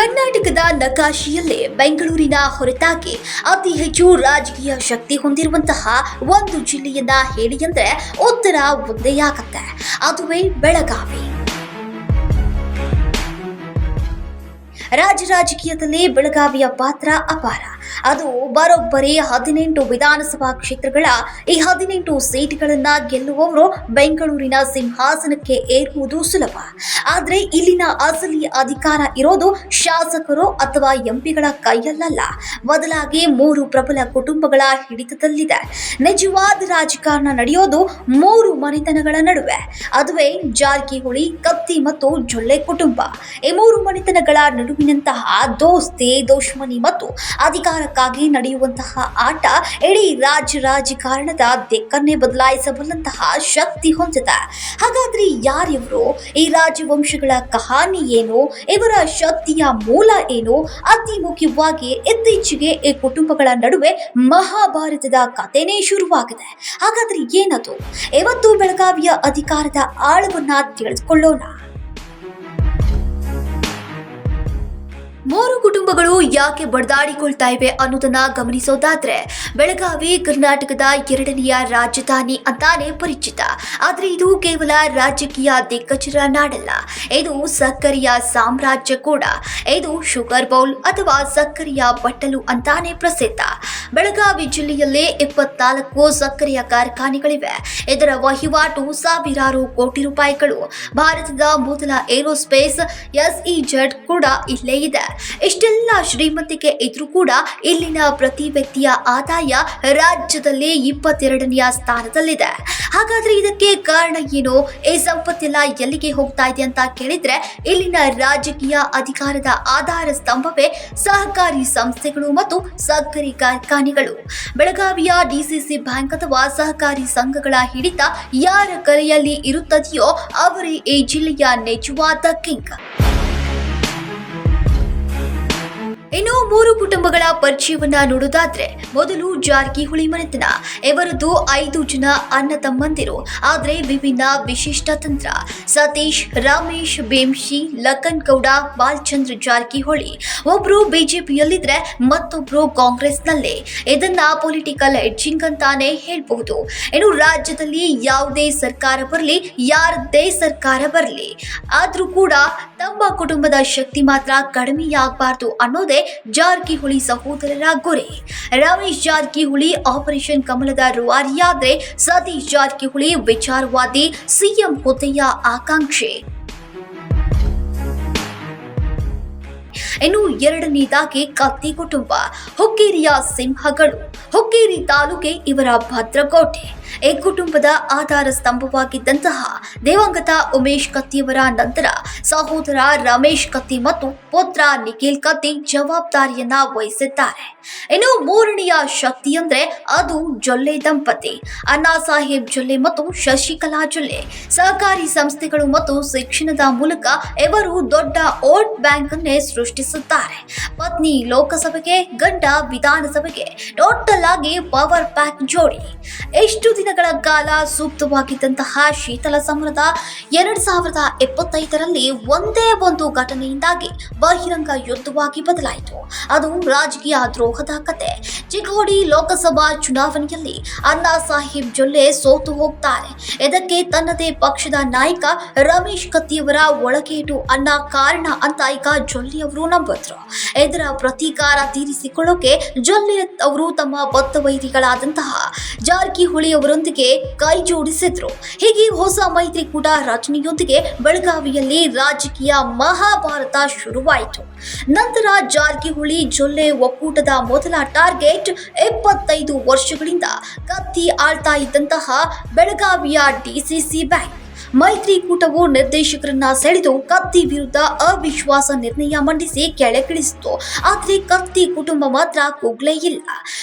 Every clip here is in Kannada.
ಕರ್ನಾಟಕದ ನಕಾಶಿಯಲ್ಲೇ ಬೆಂಗಳೂರಿನ ಹೊರತಾಗಿ ಅತಿ ಹೆಚ್ಚು ರಾಜಕೀಯ ಶಕ್ತಿ ಹೊಂದಿರುವಂತಹ ಒಂದು ಜಿಲ್ಲೆಯನ್ನ ಹೇಳಿ ಅಂದ್ರೆ ಉತ್ತರ ಒಂದೇ ಆಗತ್ತೆ. ಅದುವೇ ಬೆಳಗಾವಿ. ರಾಜ್ಯ ರಾಜಕೀಯದಲ್ಲಿ ಬೆಳಗಾವಿಯ ಪಾತ್ರ ಅಪಾರ. ಅದು ಬರೋಬ್ಬರಿ ಹದಿನೆಂಟು ವಿಧಾನಸಭಾ ಕ್ಷೇತ್ರಗಳ ಈ ಹದಿನೆಂಟು ಸೀಟ್ಗಳನ್ನ ಗೆಲ್ಲುವವರು ಬೆಂಗಳೂರಿನ ಸಿಂಹಾಸನಕ್ಕೆ ಏರುವುದು ಸುಲಭ. ಆದ್ರೆ ಇಲ್ಲಿನ ಅಸಲಿ ಅಧಿಕಾರ ಇರೋದು ಶಾಸಕರು ಅಥವಾ ಎಂಪಿಗಳ ಕೈಯಲ್ಲಲ್ಲ. ಬದಲಾಗಿ ಮೂರು ಪ್ರಬಲ ಕುಟುಂಬಗಳ ಹಿಡಿತದಲ್ಲಿದೆ. ನಿಜವಾದ ರಾಜಕಾರಣ ನಡೆಯೋದು ಮೂರು ಮನೆತನಗಳ ನಡುವೆ. ಅದುವೇ ಜಾರಕಿಹೊಳಿ ಮತ್ತು ಜೊಳ್ಳೆ ಕುಟುಂಬ. ಈ ಮೂರು ಮನೆತನಗಳ ನಡುವಿನಂತಹ ದೋಸ್ತಿ, ದೋಷ್ಮನಿ ಮತ್ತು ಅಧಿಕಾರಕ್ಕಾಗಿ ನಡೆಯುವಂತಹ ಆಟ ಇಡೀ ರಾಜ್ಯ ರಾಜಕಾರಣದ ದಿಕ್ಕನ್ನೇ ಬದಲಾಯಿಸಬಲ್ಲಂತಹ ಶಕ್ತಿ ಹೊಂದಿದೆ. ಹಾಗಾದ್ರೆ ಯಾರಿವರು ಈ ರಾಜವಂಶಗಳ ಕಹಾನಿ ಏನು? ಇವರ ಶಕ್ತಿಯ ಮೂಲ ಏನು? ಅತಿ ಮುಖ್ಯವಾಗಿ ಇತ್ತೀಚೆಗೆ ಈ ಕುಟುಂಬಗಳ ನಡುವೆ ಮಹಾಭಾರತದ ಕಥೆನೇ ಶುರುವಾಗಿದೆ. ಹಾಗಾದ್ರೆ ಏನದು? ಇವತ್ತು ಬೆಳಗಾವಿಯ ಅಧಿಕಾರದ ಆಳವನ್ನ ತಿಳಿದುಕೊಳ್ಳೋಣ. ಮೂರು ಕುಟುಂಬಗಳು ಯಾಕೆ ಬಡದಾಡಿಕೊಳ್ತಾ ಇವೆ ಅನ್ನೋದನ್ನ ಗಮನಿಸೋದಾದ್ರೆ, ಬೆಳಗಾವಿ, ಕರ್ನಾಟಕದ ಎರಡನೆಯ ರಾಜಧಾನಿ ಅಂತಾನೆ ಪರಿಚಿತ. ಆದ್ರೆ ಇದು ಕೇವಲ ರಾಜಕೀಯ ದಿಗ್ಗಜರ ನಾಡಲ್ಲ. ಇದು ಸಕ್ಕರೆಯ ಸಾಮ್ರಾಜ್ಯ ಕೂಡ. ಇದು ಶುಗರ್ ಬೌಲ್ ಅಥವಾ ಸಕ್ಕರೆಯ ಬಟ್ಟಲು ಅಂತಾನೆ ಪ್ರಸಿದ್ಧ. ಬೆಳಗಾವಿ ಜಿಲ್ಲೆಯಲ್ಲೇ ಇಪ್ಪತ್ನಾಲ್ಕು ಸಕ್ಕರೆಯ ಕಾರ್ಖಾನೆಗಳಿವೆ. ಇದರ ವಹಿವಾಟು ಸಾವಿರಾರು ಕೋಟಿ ರೂಪಾಯಿಗಳು. ಭಾರತದ ಮೊದಲ ಏರೋಸ್ಪೇಸ್ ಎಸ್ಇಜೆಡ್ ಕೂಡ ಇಲ್ಲೇ ಇದೆ. ಇಷ್ಟೆಲ್ಲ ಶ್ರೀಮಂತಿಕೆ ಇದ್ರೂ ಕೂಡ ಇಲ್ಲಿನ ಪ್ರತಿ ವ್ಯಕ್ತಿಯ ಆದಾಯ ರಾಜ್ಯದಲ್ಲಿ ಇಪ್ಪತ್ತೆರಡನೆಯ ಸ್ಥಾನದಲ್ಲಿದೆ. ಹಾಗಾದ್ರೆ ಇದಕ್ಕೆ ಕಾರಣ ಏನು? ಈ ಸಂಪತ್ತೆಲ್ಲ ಎಲ್ಲಿಗೆ ಹೋಗ್ತಾ ಇದೆ ಅಂತ ಕೇಳಿದ್ರೆ ಇಲ್ಲಿನ ರಾಜಕೀಯ ಅಧಿಕಾರದ ಆಧಾರ ಸ್ತಂಭವೇ ಸಹಕಾರಿ ಸಂಸ್ಥೆಗಳು ಮತ್ತು ಸಕ್ಕರೆ ಕಾರ್ಖಾನೆಗಳು. ಬೆಳಗಾವಿಯ ಡಿಸಿಸಿ ಬ್ಯಾಂಕ್ ಅಥವಾ ಸಹಕಾರಿ ಸಂಘಗಳ ಹಿಡಿತ ಯಾರ ಕರೆಯಲ್ಲಿ ಇರುತ್ತದೆಯೋ ಅವರೇ ಈ ಜಿಲ್ಲೆಯ ನಿಜವಾದ ಕಿಂಗ್. ಇನ್ನು ಮೂರು ಕುಟುಂಬಗಳ ಪರಿಚಯವನ್ನ ನೋಡೋದಾದ್ರೆ ಮೊದಲು ಜಾರಕಿಹೊಳಿ ಮನೆತನ. ಇವರದ್ದು ಐದು ಜನ ಅಣ್ಣ ತಮ್ಮಂದಿರು. ಆದ್ರೆ ವಿಭಿನ್ನ ವಿಶಿಷ್ಟ ತಂತ್ರ. ಸತೀಶ್, ರಮೇಶ್ ಭೀಮ್ಶಿ ಲಖನ್ ಗೌಡ, ಬಾಲ್ಚಂದ್ರ ಜಾರಕಿಹೊಳಿ. ಒಬ್ರು ಬಿಜೆಪಿಯಲ್ಲಿದ್ರೆ ಮತ್ತೊಬ್ರು ಕಾಂಗ್ರೆಸ್ನಲ್ಲೇ. ಇದನ್ನ ಪೊಲಿಟಿಕಲ್ ಎಡ್ಜಿಂಗ್ ಅಂತಾನೆ ಹೇಳ್ಬಹುದು. ಇನ್ನು ರಾಜ್ಯದಲ್ಲಿ ಯಾವುದೇ ಸರ್ಕಾರ ಬರಲಿ, ಯಾರದೇ ಸರ್ಕಾರ ಬರಲಿ. ಆದ್ರೂ ಕೂಡ ತಮ್ಮ ಕುಟುಂಬದ ಶಕ್ತಿ ಮಾತ್ರ ಕಡಿಮೆಯಾಗಬಾರ್ದು ಅನ್ನೋದೇ ಜಾರಕಿಹೊಳಿ ಸಹೋದರರ ಗುರಿ. ರಮೇಶ್ ಜಾರಕಿಹೊಳಿ, ಆಪರೇಷನ್ ಕಮಲದ ರುವಾರಿಯಾದ್ರೆ ಸತೀಶ್ ಜಾರಕಿಹೊಳಿ ವಿಚಾರವಾದಿ, ಸಿಎಂ ಹುದ್ದೆಯ ಆಕಾಂಕ್ಷೆ. ಇನ್ನು ಎರಡನೇದಾಗಿ ಕತ್ತಿ ಕುಟುಂಬ. ಹುಕ್ಕೇರಿಯ ಸಿಂಹಗಳು. ಹುಕ್ಕೇರಿ ತಾಲೂಕೆ ಇವರ ಭದ್ರಕೋಟೆ. ಈ ಕುಟುಂಬದ ಆಧಾರ ಸ್ತಂಭವಾಗಿದ್ದಂತಹ ದೇವಂಗತ ಉಮೇಶ್ ಕತ್ತಿಯವರ ನಂತರ ಸಹೋದರ ರಮೇಶ್ ಕತ್ತಿ ಮತ್ತು ಪುತ್ರ ನಿಖಿಲ್ ಕತ್ತಿ ಜವಾಬ್ದಾರಿಯನ್ನ ವಹಿಸಿದ್ದಾರೆ. ಇನ್ನು ಮೂರನೆಯ ಶಕ್ತಿ ಅಂದ್ರೆ ಅದು ಜೊಲ್ಲೆ ದಂಪತಿ. ಅಣ್ಣಾ ಸಾಹೇಬ್ ಜೊಲ್ಲೆ ಮತ್ತು ಶಶಿಕಲಾ ಜೊಲ್ಲೆ. ಸಹಕಾರಿ ಸಂಸ್ಥೆಗಳು ಮತ್ತು ಶಿಕ್ಷಣದ ಮೂಲಕ ಇವರು ದೊಡ್ಡ ಓಟ್ ಬ್ಯಾಂಕ್ ಅನ್ನೇ ಸೃಷ್ಟಿಸುತ್ತಾರೆ. ಪತ್ನಿ ಲೋಕಸಭೆಗೆ, ಗಂಡ ವಿಧಾನಸಭೆಗೆ, ಟೋಟಲ್ ಆಗಿ ಪವರ್ ಪ್ಯಾಕ್ ಜೋಡಿ. ಎಷ್ಟು ದಿನಗಳ ಕಾಲ ಸೂಕ್ತವಾಗಿದ್ದಂತಹ ಶೀತಲ ಸಮರದ ಎರಡ್ ಸಾವಿರದ ಎಪ್ಪತ್ತೈದರಲ್ಲಿ ಒಂದೇ ಒಂದು ಘಟನೆಯಿಂದಾಗಿ ಬಹಿರಂಗ ಯುದ್ಧವಾಗಿ ಬದಲಾಯಿತು. ಅದು ರಾಜಕೀಯ ದ್ರೋಹದ ಕತೆ. ಚಿಕ್ಕೋಡಿ ಲೋಕಸಭಾ ಚುನಾವಣೆಯಲ್ಲಿ ಅಣ್ಣಾ ಸಾಹೇಬ್ ಜೊಲ್ಲೆ ಸೋತು ಹೋಗ್ತಾರೆ. ಇದಕ್ಕೆ ತನ್ನದೇ ಪಕ್ಷದ ನಾಯಕ ರಮೇಶ್ ಕತ್ತಿಯವರ ಒಳಗೇಟು ಅನ್ನ ಕಾರಣ ಅಂತ ಈಗ ಜೊಲ್ಲೆ ಅವರು ನಂಬಿದ್ರು. ಇದರ ಪ್ರತೀಕಾರ ತೀರಿಸಿಕೊಳ್ಳೋಕೆ ಜೊಲ್ಲೆ ಅವರು ತಮ್ಮ ಬದ್ಧ ವೈರಿಗಳಾದಂತಹ ಜಾರಕಿಹೊಳಿ ಅವರೊಂದಿಗೆ ಕೈ ಜೋಡಿಸಿದ್ರು. ಹೀಗೆ ಹೊಸ ಮೈತ್ರಿಕೂಟ ರಚನೆಯೊಂದಿಗೆ ಬೆಳಗಾವಿಯಲ್ಲಿ ರಾಜಕೀಯ ಮಹಾಭಾರತ ಶುರುವಾಯಿತು. ನಂತರ ಜಾರಕಿಹೊಳಿ ಜೊಲ್ಲೆ ಒಕ್ಕೂಟದ ಮೊದಲ ಟಾರ್ಗೆಟ್ ಇಪ್ಪತ್ತೈದು ವರ್ಷಗಳಿಂದ ಕತ್ತಿ ಆಳ್ತಾ ಇದ್ದಂತಹ ಬೆಳಗಾವಿಯ ಡಿಸಿಸಿ ಬ್ಯಾಂಕ್. ಮೈತ್ರಿಕೂಟವು ನಿರ್ದೇಶಕರನ್ನ ಸೆಳೆದು ಕತ್ತಿ ವಿರುದ್ಧ ಅವಿಶ್ವಾಸ ನಿರ್ಣಯ ಮಂಡಿಸಿ ಕೆಳಗಿಳಿಸಿತು. ಆದರೆ ಕತ್ತಿ ಕುಟುಂಬ ಮಾತ್ರ ಕುಗ್ಲೇ ಇಲ್ಲ.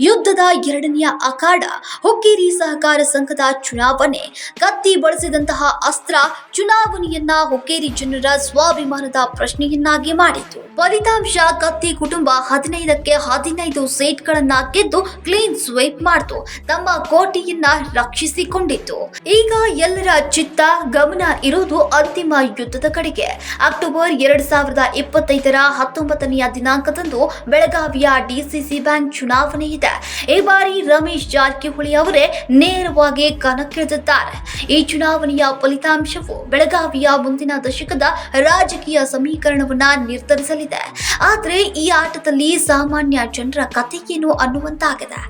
ಯುದ್ಧದ ಎರಡನೆಯ ಅಖಾಡ ಹುಕ್ಕೇರಿ ಸಹಕಾರ ಸಂಘದ ಚುನಾವಣೆ. ಕತ್ತಿ ಬಳಸಿದಂತಹ ಅಸ್ತ್ರ ಚುನಾವಣೆಯನ್ನ ಹುಕ್ಕೇರಿ ಜನರ ಸ್ವಾಭಿಮಾನದ ಪ್ರಶ್ನೆಯನ್ನಾಗಿ ಮಾಡಿತು. ಫಲಿತಾಂಶ ಕತ್ತಿ ಕುಟುಂಬ ಹದಿನೈದಕ್ಕೆ ಹದಿನೈದು ಸೀಟ್ಗಳನ್ನ ಗೆದ್ದು ಕ್ಲೀನ್ ಸ್ವೈಪ್ ಮಾಡಿತು. ತಮ್ಮ ಕೋಟೆಯನ್ನ ರಕ್ಷಿಸಿಕೊಂಡಿತು. ಈಗ ಎಲ್ಲರ ಚಿತ್ತ ಗಮನ ಇರುವುದು ಅಂತಿಮ ಯುದ್ಧದ ಕಡೆಗೆ. ಅಕ್ಟೋಬರ್ ಎರಡ್ ಸಾವಿರದ ಇಪ್ಪತ್ತೈದರ ಹತ್ತೊಂಬತ್ತನೆಯ ದಿನಾಂಕದಂದು ಬೆಳಗಾವಿಯ ಡಿಸಿಸಿ ಬ್ಯಾಂಕ್ ಚುನಾವಣೆ ಇದೆ. ಈ ಬಾರಿ ರಮೇಶ್ ಜಾರಕಿಹೊಳಿ ಅವರೇ ನೇರವಾಗಿ ಕಣಕ್ಕಿಳಿದಿದ್ದಾರೆ. ಈ ಚುನಾವಣೆಯ ಫಲಿತಾಂಶವು ಬೆಳಗಾವಿಯ ಮುಂದಿನ ದಶಕದ ರಾಜಕೀಯ ಸಮೀಕರಣವನ್ನ ನಿರ್ಧರಿಸಲಿದೆ. ಆದರೆ ಈ ಆಟದಲ್ಲಿ ಸಾಮಾನ್ಯ ಜನರ ಕಥೆಯೇನು ಅನ್ನುವಂತಾಗಿದೆ.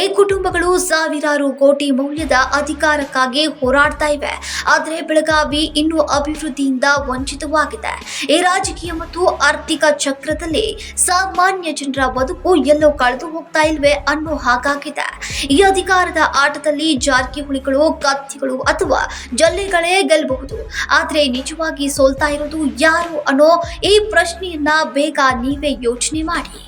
ಈ ಕುಟುಂಬಗಳು ಸಾವಿರಾರು ಕೋಟಿ ಮೌಲ್ಯದ ಅಧಿಕಾರಕ್ಕಾಗಿ ಹೋರಾಡ್ತಾ ಇವೆ. ಆದರೆ ಬೆಳಗಾವಿ ಇನ್ನೂ ಅಭಿವೃದ್ಧಿಯಿಂದ ವಂಚಿತವಾಗಿದೆ. ಈ ರಾಜಕೀಯ ಮತ್ತು ಆರ್ಥಿಕ ಚಕ್ರದಲ್ಲಿ ಸಾಮಾನ್ಯ ಜನರ ಬದುಕು ಎಲ್ಲೋ ಕಳೆದು ಹೋಗ್ತಾ ಇಲ್ವೇ ಅನ್ನೋ ಹಾಗಾಗಿದೆ. ಈ ಅಧಿಕಾರದ ಆಟದಲ್ಲಿ ಜಾರಕಿಹೊಳಿಗಳು ಕತ್ತಿಗಳು ಅಥವಾ ಜಲ್ಲೆಗಳೇ ಗೆಲ್ಲಬಹುದು. ಆದರೆ ನಿಜವಾಗಿ ಸೋಲ್ತಾ ಇರೋದು ಯಾರು ಅನ್ನೋ ಈ ಪ್ರಶ್ನೆಯನ್ನ ಬೇಗ ನೀವೇ ಯೋಚನೆ ಮಾಡಿ.